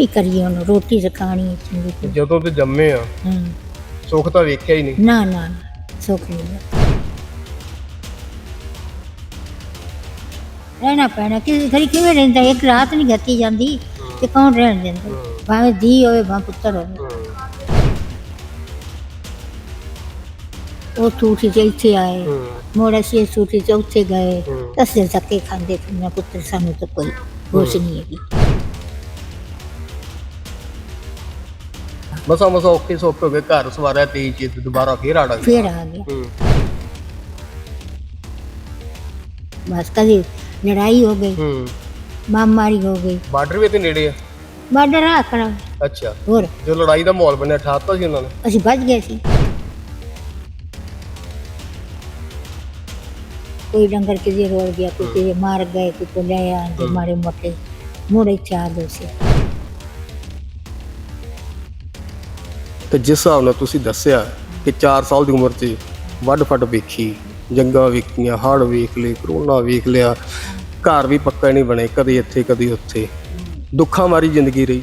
ਕੀ ਕਰੀਏ ਹੁਣ? ਰੋਟੀ ਤਾਂ ਖਾਣੀ ਹੈ ਚੰਗੀ ਤਰ੍ਹਾਂ। ਜਦੋਂ ਤੇ ਜੰਮੇ ਆ ਸੁੱਖ ਤਾਂ ਵੇਖਿਆ ਹੀ ਨਹੀਂ। ਨਾ ਨਾ ਨਾ, ਸੁੱਖ ਨਹੀਂ ਹੈ। ਰਹਿਣਾ ਪੈਣਾ ਕਿ ਘਰੀ ਕਿਵੇਂ ਰਹਿੰਦਾ? ਇੱਕ ਰਾਤ ਨਹੀਂ ਗੱਤੀ ਜਾਂਦੀ ਤੇ ਕੌਣ ਰਹਿਣ ਦਿੰਦਾ? ਭਾਵੇਂ ਧੀ ਹੋਵੇ ਭਾਵੇਂ ਪੁੱਤਰ ਹੋਵੇ। ਉਹ ਟੂਟੀ ਤੇ ਇੱਥੇ ਆਏ। ਮੋੜ ਅਸੀਂ ਟੂਟੀ ਤੇ ਉੱਥੇ ਗਏ। ਤਸੇ ਧੱਕੇ ਖਾਂਦੇ ਫਿਰ ਨਾ ਪੁੱਤਰ ਸਾਨੂੰ ਤਾਂ ਕੋਈ ਹੋਸ਼ ਨਹੀਂ ਹੈਗੀ। ਮਸਾ ਮਸਾ ਔਖੇ ਸੌਖੇ ਹੋ ਗਏ ਘਰ ਸਵਾਰਿਆ ਤੇਈ ਚੀਤ ਦੁਬਾਰਾ ਫੇਰ ਆੜਾ ਫਿਰ ਆ ਗਿਆ ਬਸ ਕਦੀ ਲੜਾਈ ਹੋ ਗਈ ਹੂੰ। ਮਾਮਾਰੀ ਹੋ ਗਈ। ਬਾਰਡਰ ਵੀ ਤੇ ਨੇੜੇ ਆ? ਬਾਰਡਰ ਆਖਣਾ ਅੱਛਾ। ਹੋਰ? ਜੋ ਲੜਾਈ ਦਾ ਮਾਹੌਲ ਬਣਿਆ ਠਾਤਾ ਸੀ ਉਹਨਾਂ ਨੇ? ਅਸੀਂ ਬਚ ਗਏ ਸੀ। ਕੋਈ ਡੰਗਰ ਕਿਤੇ ਰੋੜ ਗਿਆ ਕੋਈ ਮਾਰ ਗਏ ਕੋਈ ਕੋ ਲੈ ਆਂਦੇ ਮਾਰੇ ਮੋਟੇ। ਮੁੜੇ ਚਾਰ ਦੋ ਸੀ ਤੇ ਜਿਸ ਹਿਸਾਬ ਨਾਲ ਤੁਸੀਂ ਦੱਸਿਆ ਕਿ 4 ਸਾਲ ਦੀ ਉਮਰ 'ਚ ਵੱਡ ਫੱਟ ਵੇਖੀ, ਜੰਗਾਂ ਵੇਖੀਆਂ, ਹੜ੍ਹ ਵੇਖ ਲਏ, ਕਰੋਨਾ ਵੇਖ ਲਿਆ, ਘਰ ਵੀ ਪੱਕਾ ਨਹੀਂ ਬਣੇ, ਕਦੇ ਇੱਥੇ, ਕਦੇ ਉੱਥੇ। ਦੁੱਖਾਂ ਮਾਰੀ ਜ਼ਿੰਦਗੀ ਰਹੀ।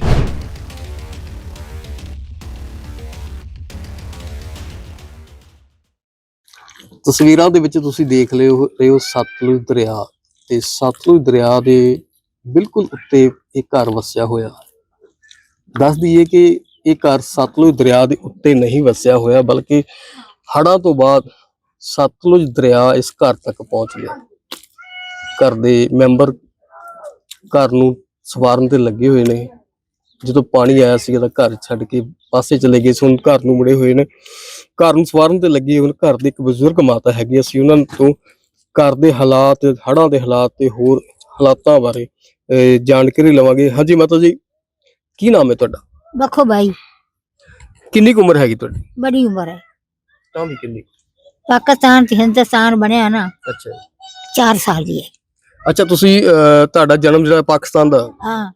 ਤਸਵੀਰਾਂ ਦੇ ਵਿੱਚ ਤੁਸੀਂ ਦੇਖ ਲਿਓ ਰਹੇ ਹੋ ਸਤਲੁਜ ਦਰਿਆ ਤੇ ਸਤਲੁਜ ਦਰਿਆ ਦੇ ਬਿਲਕੁਲ ਉੱਤੇ ਇਹ ਘਰ ਵਸਿਆ ਹੋਇਆ। ਦੱਸ ਦਈਏ ਕਿ ਇਹ ਘਰ ਸਤਲੁਜ ਦਰਿਆ ਦੇ ਉੱਤੇ ਨਹੀਂ ਵਸਿਆ ਹੋਇਆ ਬਲਕਿ ਹੜ੍ਹਾਂ ਤੋਂ ਬਾਅਦ ਸਤਲੁਜ ਦਰਿਆ ਇਸ ਘਰ ਤੱਕ ਪਹੁੰਚ ਗਿਆ। ਘਰ ਦੇ ਮੈਂਬਰ ਘਰ ਨੂੰ ਸਵਾਰਨ ਤੇ ਲੱਗੇ ਹੋਏ ਨੇ। ਜਦੋਂ ਪਾਣੀ ਆਇਆ ਸੀ ਤਾਂ ਘਰ ਛੱਡ ਕੇ ਪਾਸੇ ਚਲੇ ਗਏ ਸੀ ਹੁਣ ਘਰ ਨੂੰ ਮੁੜੇ ਹੋਏ ਨੇ। ਘਰ ਨੂੰ ਸਵਾਰਨ ਤੇ ਲੱਗੇ ਹੁਣ ਘਰ ਦੇ ਇੱਕ ਬਜ਼ੁਰਗ ਮਾਤਾ ਹੈਗੀ ਅਸੀਂ ਉਹਨਾਂ ਤੋਂ ਘਰ ਦੇ ਹਾਲਾਤ ਹੜ੍ਹਾਂ ਦੇ ਹਾਲਾਤ ਤੇ ਹੋਰ ਹਾਲਾਤਾਂ ਬਾਰੇ ਅਹ, ਜਾਣਕਾਰੀ ਲਵਾਂਗੇ। ਹਾਂਜੀ ਮਾਤਾ ਜੀ ਕੀ ਨਾਮ ਹੈ ਤੁਹਾਡਾ? ਬਖੋ ਭਾਈ ਕਿੰਨੀ ਕੁ ਉਮਰ ਹੈਗੀ ਤੁਹਾਡੀ? ਬੜੀ ਉਮਰ ਹੈ। ਤਾਂ ਵੀ ਕਿੰਨੀ? ਪਾਕਿਸਤਾਨ ਤੇ ਹਿੰਦੁਸਤਾਨ ਬਣਿਆ ਨਾ ਅੱਛਾ। 4 ਸਾਲ ਦੀ ਹੈ। ਅੱਛਾ ਤੁਸੀਂ ਅਹ, ਤੁਹਾਡਾ ਜਨਮ ਜਿਹੜਾ ਪਾਕਿਸਤਾਨ ਦਾ? ਹਾਂ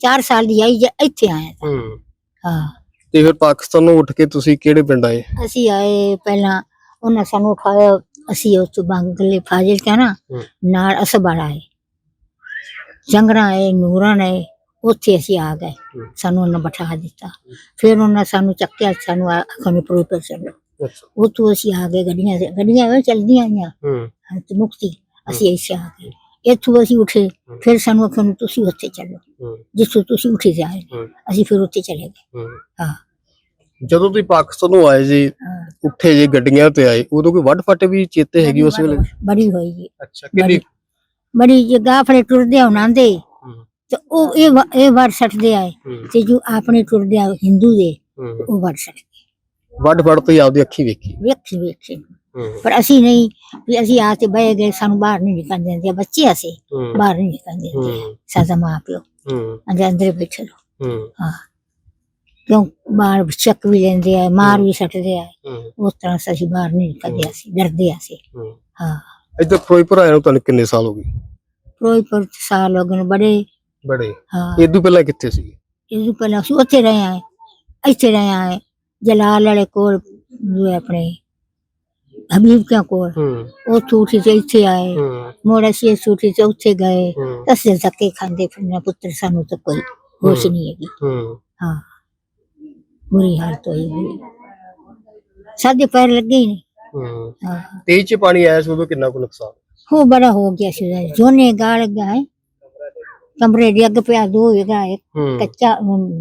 4 ਸਾਲ ਦੀ ਆਈ ਜੇ ਇੱਥੇ ਆਏ ਤਾਂ। ਹੂੰ। ਹਾਂ। ਤੇ ਫਿਰ ਪਾਕਿਸਤਾਨ ਨੂੰ ਉੱਠ ਕੇ ਤੁਸੀਂ ਕਿਹੜੇ ਪਿੰਡ ਆਏ? ਅਸੀਂ ਆਏ ਪਹਿਲਾਂ ਉਹਨਾਂ ਸਾਨੂੰ ਉਠਾਇਆ ਅਸੀਂ ਉਸ ਤੋਂ ਬੰਗਲੇ ਫਾਜ਼ਿਲ ਹੂੰ। ਨਾਲ ਅਸਬਾੜ ਆਏ। ਜੰਗਰਾਂ ਆਏ ਨੂਰਾਂ ਆਏ। ਉੱਥੇ ਅਸੀਂ ਆ ਗਏ। ਸਾਨੂੰ ਉਹਨਾਂ ਬਿਠਾ ਦਿੱਤਾ। ਫਿਰ ਉਹਨਾਂ ਸਾਨੂੰ ਚੱਕਿਆ ਸਾਨੂੰ ਅਖਨੇ ਪ੍ਰੋਪਰ ਚੱਲੋ ਅੱਛਾ। ਉੱਥੋਂ ਅਸੀਂ ਆ ਗਏ ਗੱਡੀਆਂ ਗੱਡੀਆਂ ਚੱਲਦੀਆਂ ਆਈਆਂ। ਹੂੰ। ਤੇ ਮੁਕਤੀ। ਅਸੀਂ ਇੱਥੇ ਆ ਗਏ। ਇੱਥੋਂ ਅਸੀਂ ਉੱਠੇ। ਫਿਰ ਸਾਨੂੰ ਅਖਨੇ ਤੁਸੀਂ ਉੱਥੇ ਚੱਲੋ ਜਿੱਥੋਂ ਤੁਸੀਂ ਉੱਠੇ ਜਾਏ ਅਸੀਂ ਫਿਰ ਉੱਥੇ ਚਲੇ ਗਏ। ਹੂੰ। ਜਦੋਂ ਤੁਸੀਂ ਪਾਕਿਸਤਾਨ ਨੂੰ ਆਏ ਜੀ ਉੱਠੇ ਜੇ ਗੱਡੀਆਂ ਤੇ ਆਏ ਉਦੋਂ ਕੋਈ ਵੱਡ ਫੱਟ ਵੀ ਚੇਤੇ ਹੈਗੀ ਉਸ ਵੇਲੇ? ਬੜੀ ਹੋਈ ਜੀ। ਅੱਛਾ ਕਿੰਨੀ ਬੜੀ ਜਗ੍ਹਾ ਆਪਣੇ ਟੁਰਦੇ ਉਹਨਾਂ ਦੇ ਤੇ ਉਹ ਇਹ ਵਾ- ਇਹ ਵੜ ਛੱਡਦੇ ਆਏ ਹੂੰ, ਤੇ ਜੋ ਆਪਣੇ ਟੁਰਦੇ ਆ ਹਿੰਦੂ ਦੇ ਹੂੰ। ਉਹ ਵੜ ਛੱਡ ਵੱਡ ਫੱਟ ਤੁਸੀਂ ਆਪਦੀ ਅੱਖੀ ਵੇਖੀ। ਵੇਖੀ ਵੇਖੀ। ਹੂੰ, ਪਰ ਅਸੀਂ ਨਹੀਂ ਵੀ ਅਸੀਂ ਆ ਕੇ ਬਹਿ ਗਏ ਸਾਨੂੰ ਬਾਹਰ ਨਹੀਂ ਨਿਕਲਣ ਦਿੰਦੇ। ਬੱਚੇ ਅਸੀਂ ਹੂੰ, ਬਾਹਰ ਨਹੀਂ ਨਿਕਲਣ ਦਿੰਦੇ। ਹੂੰ, ਸਾਡਾ ਮਾਂ ਪਿਓ। ਹੂੰ, ਅੰਦਰ ਅੰਦਰ ਬੈਠੇ ਰਹੋ। ਹੂੰ, ਹਾਂ। ਕਿਉਂ? ਬਾਹਰ ਚੱਕ ਵੀ ਲੈਂਦੇ ਆ ਮਾਰ ਵੀ ਸੱਟਦੇ ਆ। ਹੂੰ, ਉਸ ਤਰ੍ਹਾਂ ਅਸੀਂ ਬਾਹਰ ਨਹੀਂ ਨਿਕਲਦੇ ਅਸੀਂ ਡਰਦੇ ਅਸੀਂ। ਹੂੰ। ਹਾਂ। ਇੱਧਰ ਫਿਰੋਜ਼ਪੁਰ ਆਏ ਨੂੰ ਤੁਹਾਨੂੰ ਕਿੰਨੇ ਸਾਲ ਹੋ ਗਏ? ਫਿਰੋਜ਼ਪੁਰ ਚ ਸਾਲ ਹੋ ਗਏ ਨੇ ਬੜੇ ਬੜੇ। ਹਾਂ। ਇਦੋਂ ਪਹਿਲਾਂ ਕਿੱਥੇ ਸੀ ਇਸ ਤੋਂ ਪਹਿਲਾਂ ਅਸੀਂ ਉੱਥੇ ਰਹੇ ਆਏ ਇੱਥੇ ਰਹੇ ਆਏ ਜਲਾਲ ਵਾਲੇ ਕੋਲ ਜੋ ਹੈ ਆਪਣੇ ਹਬੀਬ ਕਿਆ ਕੋਲ। ਹੂੰ। ਉਹ ਛੂਟੀ ਤੇ ਇੱਥੇ ਆਏ। ਹੂੰ। ਮੋੜਾ ਸੀ ਛੂਟੀ ਤੇ ਉੱਥੇ ਗਏ। ਹੂੰ। ਤਸੇ ਧੱਕੇ ਖਾਂਦੇ ਫਿਰਨਾ ਪੁੱਤਰ ਸਾਨੂੰ ਤਾਂ ਕੋਈ ਹੋਸ਼ ਨਹੀਂ ਹੈਗੀ। ਹੂੰ। ਹਾਂ। ਬੁਰੀ ਹਾਲਤ ਹੋਈ ਹੋਈ ਸਾਡੇ ਪੈਰ ਲੱਗੇ ਹੀ ਨਹੀਂ। ਹੂੰ। ਹਾਂ। ਤੇਜ਼ ਚ ਪਾਣੀ ਆਇਆ ਸੀ ਉਦੋਂ ਕਿੰਨਾ ਕੁ ਨੁਕਸਾਨ? ਹੋ ਬੜਾ ਹੋ ਗਿਆ ਸੀ। ਜੋਨੇ ਗਾਲ ਗਏ ਕਮਰੇ ਦੇ ਅੱਗ ਪਿਆ ਦੋ ਹੈਗਾ ਇੱਕ ਕੱਚਾ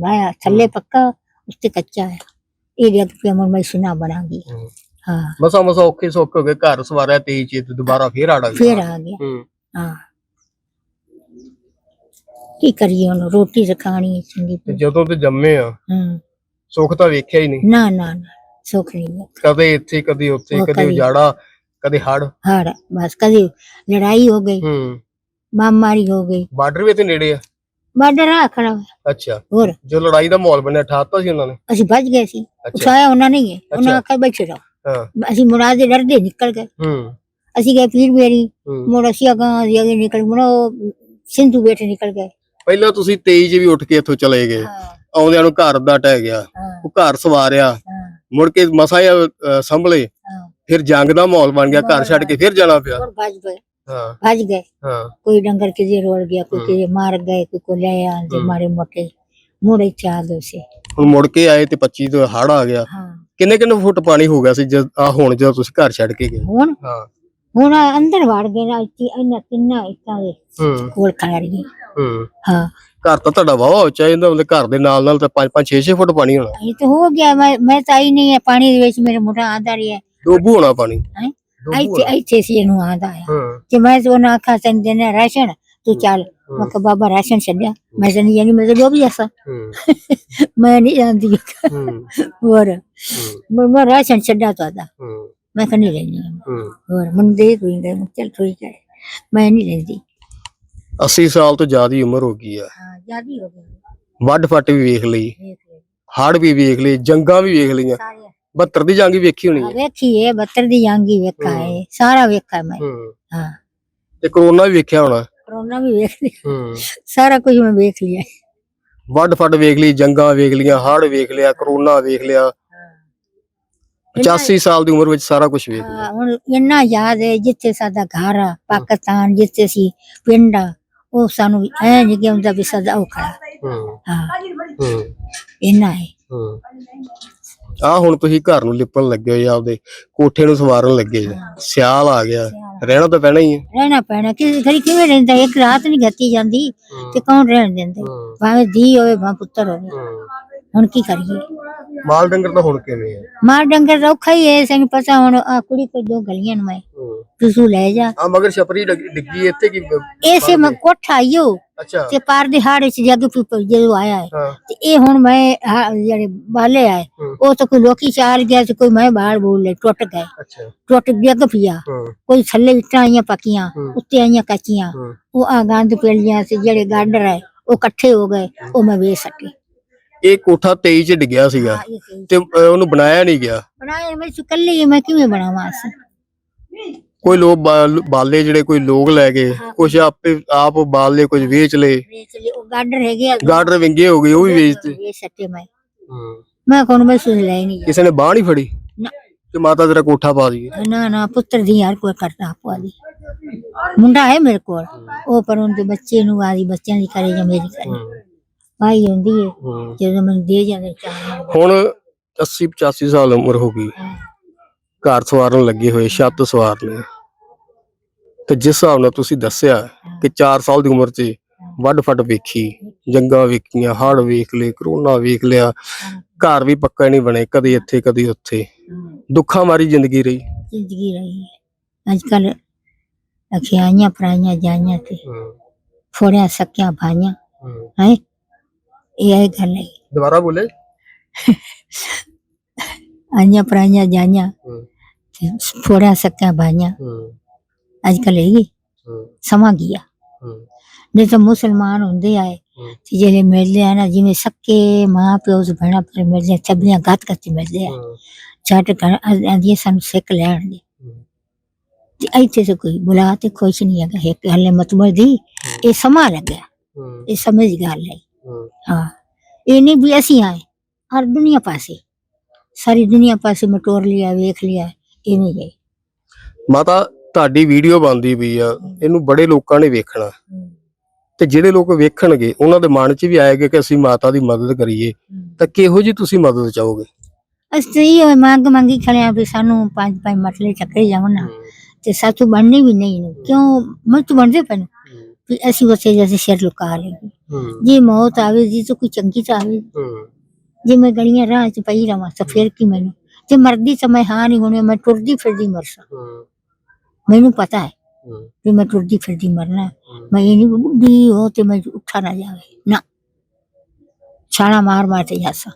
ਆਇਆ ਥੱਲੇ ਪੱਕਾ ਉੱਤੇ ਕੱਚਾ ਹੈ। ਇਹ ਅੱਗ ਪਿਆ ਮੈਂ ਸੁਨਾ ਬਣਾਗੀ। ਹੂੰ। ਮਸਾ ਮਸਾ ਔਖੇ ਸੌਖੇ ਹੋ ਗਏ ਘਰ ਸਵਾਰਿਆ ਤੇਈ ਚੀਤ ਦੁਬਾਰਾ ਫੇਰ ਆੜਾ ਫਿਰ ਆ ਗਿਆ। ਹੂੰ। ਕੀ ਕਰੀਏ ਹੁਣ ਰੋਟੀ ਤਾਂ ਖਾਣੀ ਹੈ ਚੰਗੀ ਤੇ। ਜਦੋਂ ਤੇ ਜੰਮੇ ਆ ਹੂੰ। ਸੁੱਖ ਤਾਂ ਵੇਖਿਆ ਹੀ ਨਹੀਂ। ਨਾ ਨਾ ਨਾ ਸੁੱਖ ਨਹੀਂ ਕਦੇ ਇੱਥੇ ਕਦੇ ਉੱਥੇ ਉਹ ਕਦੇ ਕਦੀ- ਉਜਾੜਾ ਕਦੇ ਹੜ ਹਾੜ ਬਸ ਕਦੀ ਲੜਾਈ ਹੋ ਗਈ। ਹੂੰ। ਮਾਮਾਰੀ ਹੋ ਗਈ। ਬਾਰਡਰ ਵੀ ਤੇ ਨੇੜੇ ਆ? ਬਾਰਡਰ ਆਖਣਾ ਅੱਛਾ। ਹੋਰ? ਜੋ ਲੜਾਈ ਦਾ ਮਾਹੌਲ ਬਣਿਆ ਠਾਤਾ ਸੀ ਉਹਨਾਂ ਨੇ? ਅਸੀਂ ਬਚ ਗਏ ਸੀ। ਉਠਾਇਆ ਉਹਨਾਂ ਨੇ ਹੀ। ਉਹਨਾਂ। ਆਖਿਆ ਬੈਠੇ ਰਹੋ ਹਾਂ। ਅਸੀਂ ਮੁਰਾਦੇ ਡਰਦੇ ਨਿਕਲ ਗਏ। ਹੂੰ। ਅਸੀਂ ਗਏ ਪੀਰ ਬੇਰੀ ਹੂੰ। ਮੁੜ ਅਸੀਂ ਅਗਾਂ ਅਸੀਂ ਅੱਗੇ ਨਿਕਲ ਮੁੜਾ ਸਿੰਧੂ ਬੇਟੇ ਨਿਕਲ ਗਏ। ਪਹਿਲਾਂ ਤੁਸੀਂ 23 ਚ ਵੀ ਉੱਠ ਕੇ ਇੱਥੋਂ ਚਲੇ ਗਏ। ਹਾਂ। ਆਉਂਦਿਆਂ ਨੂੰ ਘਰ ਦਾ ਟਹਿ ਗਿਆ। ਹਾਂ। ਉਹ ਘਰ ਸਵਾਰਿਆ। ਮੁੜ ਕੇ ਮਸਾ ਸੰਭਲੇ। ਹਾਂ। ਫਿਰ ਜੰਗ ਦਾ ਮਾਹੌਲ ਬਣ ਗਿਆ। ਘਰ ਛੱਡ ਕੇ ਫਿਰ ਜਾਣਾ ਪਿਆ। ਹੋਰ ਭੱਜ ਗਏ। ਹਾਂ। ਭੱਜ ਗਏ। ਹਾਂ। ਕੋਈ ਡੰਗਰ ਕਿਤੇ ਰੋੜ ਗਿਆ ਕੋਈ ਹਮ। ਕਿਤੇ ਮਾਰ ਗਏ ਕੋਈ ਕੋ ਲੈ ਆਂਦੇ ਹਮ। ਮਾਰੇ ਮੋਟੇ। ਮੁੜ ਇੱਥੇ ਆ ਗਏ ਸੀ। ਹੁਣ ਮੁੜ ਕੇ ਆਏ ਤੇ 25 ਤੋਂ ਹੜ ਆ ਗਿਆ। ਹਾਂ। ਕਿੰਨੇ ਕਿੰਨੇ ਫੁੱਟ ਪਾਣੀ ਹੋ ਗਿਆ ਸੀ ਜਦ ਆ ਹੁਣ ਜਦੋਂ ਤੁਸੀਂ ਘਰ ਛੱਡ ਕੇ ਗਏ? ਹੁਣ? ਹਾਂ। ਹੁਣ ਅੰਦਰ ਵੜ ਗਏ ਨਾ ਇੱਥੇ ਇਹਨਾਂ ਤਿੰਨਾਂ ਇੱਟਾਂ ਦੇ ਹੂੰ। ਕੋਲ ਖੜ ਗਏ ਹੂੰ। ਹਾਂ। ਘਰ ਤਾਂ ਤੁਹਾਡਾ ਵਾਹ ਹੋ ਚਾਹੀਦਾ ਉਹਦੇ ਘਰ ਦੇ ਨਾਲ ਨਾਲ ਤਾਂ 5 5 6 6 ਫੁੱਟ ਪਾਣੀ ਹੋਣਾ। ਇਹ ਤਾਂ ਹੋ ਗਿਆ ਮੈਂ ਮੈਂ ਤਾਂ ਆਈ ਨਹੀਂ ਹੈ ਪਾਣੀ ਦੇ ਵਿੱਚ ਮੇਰੇ ਹੋਣਾ ਪਾਣੀ ਹੈਂ? ਡੋਬੂ ਹੋਣਾ। ਆ ਹਾਂ? ਕਿ ਮੈਂ ਤਾਂ ਉਹਨਾਂ ਆਖਾ ਤੈਨੂੰ ਦੇਣਾ ਰਾਸ਼ਨ? ਤੂੰ ਚੱਲ। ਮੈਂ ਕਿਹਾ ਬਾਬਾ ਰਾਸ਼ਨ ਛੱਡਿਆ। ਮੈਂ ਤਾਂ ਨਹੀਂ ਮੈਂ ਤਾਂ ਡੋਬ ਜਾਸਾ ਹੂੰ। ਮੈਂ ਨਹੀਂ ਜਾਂਦੀ। ਹੂੰ। ਹੋਰ। ਹੂੰ, ਮੈਂ ਮੈਂ ਰਾਸ਼ਨ ਛੱਡਿਆ ਤੁਹਾਡਾ। ਹੂੰ। ਮੈਂ ਕਿਹਾ ਨਹੀਂ ਲੈਣੀ ਹੂੰ। ਹੋਰ ਮੈਨੂੰ ਦੇ ਕੋਈ ਦੇ। ਚੱਲ ਠੀਕ ਹੈ ਮੈਂ ਨਹੀਂ ਲੈਂਦੀ। 80 ਸਾਲ ਤੋਂ ਜ਼ਿਆਦਾ ਹੀ ਉਮਰ ਹੋ ਗਈ ਆ। ਹਾਂ ਜਿਆਦੀ ਹੋ ਗਈ। ਵੱਡ ਫੱਟ ਵੀ ਵੇਖ ਲਈ। ਹੜ ਵੀ ਵੇਖ ਲਈ ਜੰਗਾਂ ਵੀ ਵੇਖ ਲਈਆਂ। 72 ਦੀ ਜੰਗ ਵੀ ਵੇਖੀ ਹੋਣੀ ਹੈ ਵੇਖੀ ਇਹ 72 ਦੀ ਜਾਂਗੀ ਵੇਖਾ ਹੈ। ਸਾਰਾ ਵੇਖਾ ਮੈਂ। ਹੂੰ। ਹਾਂ। ਤੇ ਕਰੋਨਾ ਵੀ ਵੇਖਿਆ ਹੋਣਾ। ਕਰੋਨਾ ਵੀ ਵੇਖ ਲਿਆ। ਹੂੰ। ਸਾਰਾ ਕੁਝ ਮੈਂ ਵੇਖ ਲਿਆ। ਵੱਡ ਫੱਟ ਵੇਖ ਲਈ ਜੰਗਾਂ ਵੇਖ ਲੀਆਂ ਹੜ ਵੇਖ ਲਿਆ ਕਰੋਨਾ ਵੇਖ ਲਿਆ। 85 ਸਾਲ ਦੀ ਉਮਰ ਵਿੱਚ ਸਾਰਾ ਕੁਝ ਵੇਖ ਲਿਆ। ਹਾਂ, ਹੁਣ ਇੰਨਾ ਯਾਦ ਹੈ ਜਿੱਥੇ ਸਾਡਾ ਘਰ ਆ ਪਾਕਿਸਤਾਨ ਜਿੱਥੇ ਸੀ ਪਿੰਡ ਆ ਉਹ ਸਾਨੂੰ ਐ ਕਿ ਹੁੰਦਾ ਵੀ ਸਦਾ ਉਹ ਖੜਾ। ਹੂੰ। ਹਾਂ। ਹੂੰ। ਇੰਨਾ ਹੈ ਹੂੰ। ਆ ਹੁਣ ਤੁਸੀਂ ਘਰ ਨੂੰ ਲਿਪਣ ਲੱਗੇ ਹੋ ਜਾਂ ਆਪਦੇ ਕੋਠੇ ਨੂੰ ਸਵਾਰਨ ਲੱਗੇ ਜੀ ਸਿਆਲ ਆ ਗਿਆ। ਰਹਿਣਾ ਤਾਂ ਪੈਣਾ ਹੀ ਹੈ ਰਹਿਣਾ ਪੈਣਾ ਕਿ ਘੜੀ ਕਿਵੇਂ ਰਹਿੰਦਾ? ਇੱਕ ਰਾਤ ਨਹੀਂ ਘੱਤੀ ਜਾਂਦੀ ਤੇ ਕੌਣ ਰਹਿਣ ਦਿੰਦਾ? ਹੂੰ, ਭਾਵੇਂ ਧੀ ਹੋਵੇ ਭਾਵੇਂ ਪੁੱਤਰ ਹੋਵੇ। ਹੂੰ। ਹੁਣ ਕੀ ਕਰੀਏ? ਮਾਲ ਡੰਗਰ ਤਾਂ ਹੁਣ ਕਿਵੇਂ ਹੈ ਮਾਰ ਡੰਗਰ ਤਾਂ ਔਖਾ ਹੀ ਹੈ ਸਾਨੂੰ ਪਤਾ ਹੁਣ ਆ ਕੁੜੀ ਕੋਈ ਦੋ ਗਲੀਆਂ ਨੂੰ ਮੈਂ। ਹੂੰ। ਤੁਸੀਂ ਲੈ ਜਾ। ਆ ਮਗਰ ਛਪਰੀ ਡਿੱਗ- ਡਿੱਗੀ ਇੱਥੇ ਕੀ ਐਸੇ ਮੈਂ ਕੋਠਾ ਆਇਓ ਅੱਛਾ। ਤੇ ਪਾਰ ਦੇ ਹਾੜੇ ਚ ਜੱਗ ਪੀਪਲ ਜਦੋਂ ਆਇਆ ਹੈ। ਹਾਂ। ਤੇ ਇਹ ਹੁਣ ਮੈਂ ਆਹ ਜਿਹੜੇ ਬਾਲੇ ਆਏ। ਹੂੰ। ਉਹ ਤਾਂ ਕੋਈ ਲੋਕੀ ਚਾਲ ਗਿਆ ਤੇ ਕੋਈ ਮੈਂ ਬਾਹਰ ਬੋਲ ਲੈ ਟੁੱਟ ਗਏ। ਅੱਛਾ। ਟੁੱਟ ਜੱਗ ਪਿਆ। ਹੂੰ। ਕੋਈ ਥੱਲੇ ਇੱਟਾਂ ਆਈਆਂ ਪੱਕੀਆਂ ਹੂੰ। ਉੱਤੇ ਆਈਆਂ ਕੱਚੀਆਂ। ਹੂੰ। ਉਹ ਆ ਗੰਦ ਪੇਲੀਆਂ ਤੇ ਜਿਹੜੇ ਗਾਡਰ ਹੈ ਉਹ ਇਕੱਠੇ ਹੋ ਗਏ ਉਹ ਮੈਂ ਵੇਚ ਸਕੇ। ਇਹ ਕੋਠਾ 23 ਚ ਡਿੱਗਿਆ ਸੀਗਾ ਤੇ ਅਹ, ਉਹਨੂੰ ਬਣਾਇਆ ਨਹੀਂ ਗਿਆ। ਬਣਾਏ ਮੈਂ ਸੁਕੱਲੀ ਮੈਂ ਕਿਵੇਂ ਬਣਾਵਾਂ ਅਸ ਕੋਈ ਲੋਕ ਬਾਲ- ਬਾਲੇ ਜਿਹੜੇ ਕੋਈ ਲੋਕ ਲੈ ਗਏ ਕੁਛ ਆਪੇ ਆਪ ਬਾਲ ਕੁਝ ਵੇਚ ਲਏ। ਵੇਚ ਲਈ ਉਹ ਗਾਡਰ ਹੈਗੇ ਆ, ਵਿੰਗੇ ਹੋ ਗਏ ਉਹ ਵੀ ਵੇਚਤੇ। ਵੇਚ ਸਕੇ ਮੈਂ। ਹੂੰ। ਮੈਂ ਕੋਣ ਮੈਂ ਸੁਣ ਲੈ ਨਹੀਂ ਕਿਸੇ ਨੇ ਬਾਹ ਨਹੀਂ ਫੜੀ? ਨਾ। ਕਿ ਮਾਤਾ ਤੇਰਾ ਕੋਠਾ ਪਾ ਦਈਏ। ਨਾ ਨਾ ਪੁੱਤਰ ਦੀ ਯਾਰ ਕੋਈ ਕਰਦਾ ਆਪੋ ਦੀ ਮੁੰਡਾ ਹੈ ਮੇਰੇ ਕੋਲ। ਉਹ ਪਰ ਉਹਦੇ ਬੱਚੇ ਨੂੰ ਆਦੀ ਬੱਚਿਆਂ ਦੀ ਕਰੇ ਜਾਂ ਮੇਰੀ ਕਰੇ। ਭਾਈ ਹੁੰਦੀ ਹੈ ਹੂੰ। ਜਦੋਂ ਮੈਨੂੰ ਦੇ ਜਾਂਦੇ ਚਾਹ ਹੁਣ 80 85 ਸਾਲ ਉਮਰ ਹੋ ਗਈ। ਘਰ ਸਵਾਰਨ ਲੱਗੇ ਹੋਏ ਛੱਤ ਸਵਾਰਨੇ। ਤੇ ਜਿਸ ਹਿਸਾਬ ਨਾਲ ਤੁਸੀਂ ਦੱਸਿਆ ਕਿ 4 ਸਾਲ ਦੀ ਉਮਰ 'ਚ ਵੱਡ ਫੱਟ ਵੇਖੀ ਜੰਗਾਂ ਵੇਖੀਆਂ ਹੜ ਵੇਖ ਲਏ ਕਰੋਨਾ ਵੇਖ ਲਿਆ ਘਰ ਵੀ ਪੱਕਾ ਨਹੀਂ ਬਣੇ ਕਦੀ ਇੱਥੇ ਕਦੀ ਉੱਥੇ। ਦੁੱਖਾਂ ਮਾਰੀ ਜ਼ਿੰਦਗੀ ਰਹੀ। ਜ਼ਿੰਦਗੀ ਰਹੀ ਹੈ ਅੱਜ ਕੱਲ ਅਖਿਆਈਆਂ ਪਰਾਈਆਂ ਜਾਈਆਂ ਤੇ ਫੋੜਿਆ ਸਕਿਆ ਭਾਈਆਂ ਹੈ? ਇਹ ਗੱਲ ਹੈ ਦੁਬਾਰਾ ਬੋਲੇ ਆਈਆਂ ਪਰਾਈਆਂ ਜਾਈਆਂ ਤੇ ਫੋੜਿਆ ਸਕਿਆ ਭਾਈਆਂ ਅੱਜ ਕੱਲ ਹੈਗੀ ਸਮਾਂ ਗਿਆ ਨਹੀਂ ਤਾਂ ਮੁਸਲਮਾਨ ਹੁੰਦੇ ਆਏ ਤੇ ਜਿਹੜੇ ਮਿਲਦੇ ਆ ਨਾ ਜਿਵੇਂ ਸੱਕੇ ਮਾਂ ਪਿਓ ਦੇ ਭੈਣਾਂ ਪਰ ਮਿਲਦੇ ਆ ਛਬੀਆਂ ਗੱਤ ਗੱਤ ਮਿਲਦੇ ਆ ਛੱਟ ਕਰ ਆਂਦੀ ਸਾਨੂੰ ਸਿੱਖ ਲੈਣ ਦੇ ਤੇ ਇੱਥੇ ਤਾਂ ਕੋਈ ਬੁਲਾ ਤੇ ਖੁਸ਼ ਨਹੀਂ ਹੈਗਾ ਹਲੇ ਮਤਮਰ ਦੀ ਇਹ ਸਮਾਂ ਲੱਗਿਆ ਇਹ ਸਮਝ ਗੱਲ ਹੈ ਹਾਂ। ਇਹ ਨਹੀਂ ਵੀ ਅਸੀਂ ਆਏ। ਹਰ ਦੁਨੀਆ ਪਾਸੇ। ਸਾਰੀ ਦੁਨੀਆ ਪਾਸੇ ਮਟੋਰ ਲਿਆ ਵੇਖ ਲਿਆ ਇਵੇਂ ਹੈ ਮਾਤਾ ਤੁਹਾਡੀ ਵੀਡੀਓ ਬਣਦੀ ਪਈ ਆ। ਇਹਨੂੰ ਬੜੇ ਲੋਕਾਂ ਨੇ ਵੇਖਣਾ। ਤੇ ਜਿਹੜੇ ਲੋਕ ਵੇਖਣਗੇ ਉਹਨਾਂ ਦੇ ਮਨ 'ਚ ਵੀ ਆਏਗਾ ਕਿ ਅਸੀਂ ਮਾਤਾ ਦੀ ਮਦਦ ਕਰੀਏ। ਤਾਂ ਕਿਹੋ ਜੀ ਤੁਸੀਂ ਮਦਦ ਚਾਹੋਗੇ? ਅਸੀਂ ਇਹ ਮੰਗ ਮੰਗੀ ਖੜੇ ਆ ਵੀ ਸਾਨੂੰ ਪੰਜ ਪੰਜ ਮਟਲੇ ਚੱਕਰੇ ਜਾਵਣ ਤੇ ਸਾਥੋਂ ਬਣਨੀ ਵੀ ਨਹੀਂ ਕਿਉਂ? ਮੈਂ ਤਾਂ ਬਣਦੇ ਪੈਣ ਵੀ ਅਸੀਂ ਉਸੇ ਜੈਸੇ ਸਿਰ ਲੁਕਾ ਲਈਏ। ਜੇ ਮੌਤ ਆਵੇ ਜੀ ਤਾਂ ਕੋਈ ਚੰਗੀ ਤਾਂ ਆਵੇ। ਜੇ ਮੈਂ ਗਲੀਆਂ ਰਾਹ ਚ ਪਈ ਰਵਾਂ ਤਾਂ ਫਿਰ ਕੀ ਮੈਨੂੰ? ਤੇ ਮਰਦੀ ਤਾਂ ਮੈਂ ਹਾਂ ਨਹੀਂ ਹੋਣੀ ਮੈਂ ਟੁਰਦੀ ਫਿਰਦੀ ਮਰਸਾਂ ਮੈਨੂੰ ਪਤਾ ਹੈ ਵੀ ਮੈਂ ਟੁਰਦੀ ਫਿਰਦੀ ਮਰਨਾ। ਮੈਂ ਇਹ ਨਹੀਂ ਬੁੱਢੀ ਹੋ ਤੇ ਮੈਂ ਉੱਠਾ ਨਾ ਜਾਵੇ। ਨਾ। ਛਾਣਾ ਮਾਰ ਮਾਰ ਤੇ ਜਾਸਾ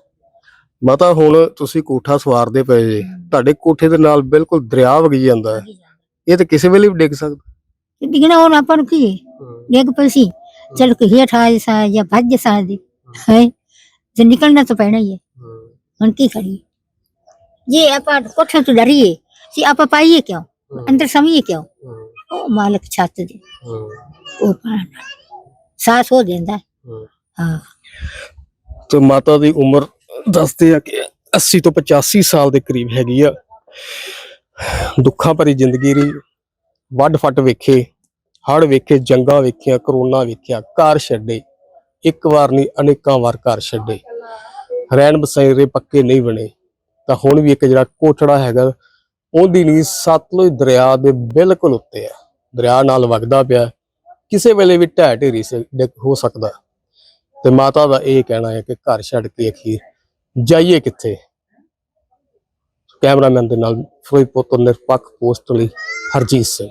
ਮਾਤਾ ਹੁਣ ਤੁਸੀਂ ਕੋਠਾ ਸਵਾਰਦੇ ਪਏ ਜੇ। ਤੁਹਾਡੇ ਕੋਠੇ ਦੇ ਨਾਲ ਬਿਲਕੁਲ ਦਰਿਆ ਵਗੀ ਜਾਂਦਾ ਹੈ। ਇਹ ਤਾਂ ਕਿਸੇ ਵੇਲੇ ਵੀ ਡਿੱਗ ਸਕਦਾ। ਦਿਖਣਾ ਹੁਣ ਆਪਾਂ ਨੂੰ ਕੀ ਹੈ ਡੇਗ ਪਈ ਚਲ ਕੇ ਹੇਠ ਆ ਸਾ ਜਾਂ ਭੱਜ ਸਾ ਦੇ ਹੈ? ਤੇ ਨਿਕਲਣਾ ਤਾਂ ਪੈਣਾ ਹੀ ਹੈ। ਹੁਣ ਕੀ ਕਰੀਏ? ਜੇ ਆਪਾਂ ਕੋਠੇ ਤੋਂ ਡਰੀਏ ਸੀ ਆਪਾਂ ਪਾਈਏ ਕਿਉਂ? ਅੰਦਰ ਸਮੀਏ ਕਿਉਂ? ਉਹ ਮਾਲਕ ਛੱਤ ਉਹ ਪਾਣਾ ਸਾਸ ਹੋ ਜਾਂਦਾ ਹਾਂ। ਤੇ ਮਾਤਾ ਦੀ ਉਮਰ ਦੱਸਦੇ ਆ ਕਿ 80 ਤੋਂ 85 ਸਾਲ ਦੇ ਕਰੀਬ ਹੈਗੀ ਆ। ਦੁੱਖਾਂ ਭਰੀ ਜ਼ਿੰਦਗੀ ਰਹੀ। ਵੱਡ ਫੱਟ ਵੇਖੇ। ਹੜ ਵੇਖੇ, ਜੰਗਾਂ ਵੇਖੀਆਂ, ਕਰੋਨਾ ਵੇਖਿਆ, ਘਰ ਛੱਡੇ। ਇੱਕ ਵਾਰ ਨਹੀਂ, ਅਨੇਕਾਂ ਵਾਰ ਘਰ ਛੱਡੇ। ਰਹਿਣ ਬਸੇਰੇ ਪੱਕੇ ਨਹੀਂ ਬਣੇ। ਤਾਂ ਹੁਣ ਵੀ ਇੱਕ ਜਿਹੜਾ ਕੋਠੜਾ ਹੈਗਾ, ਉਹਦੀ ਨੀ ਸਤਲੁਜ ਦਰਿਆ ਦੇ ਬਿਲਕੁਲ ਉੱਤੇ ਆ। ਦਰਿਆ ਨਾਲ ਵਗਦਾ ਪਿਆ। ਕਿਸੇ ਵੇਲੇ ਵੀ ਢਹਿ ਢੇਰੀ ਹੋ ਸਕਦਾ। ਤੇ ਮਾਤਾ ਦਾ ਇਹ ਕਹਿਣਾ ਹੈ ਕਿ ਘਰ ਛੱਡ ਕੇ ਅਖੀਰ ਜਾਈਏ ਕਿੱਥੇ? ਕੈਮਰਾਮੈਨ ਦੇ ਨਾਲ ਫਿਰੋਜ਼ਪੁਰ ਤੋਂ ਨਿਰਪੱਖ ਪੋਸਟ ਲਈ ਹਰਜੀਤ ਸਿੰਘ।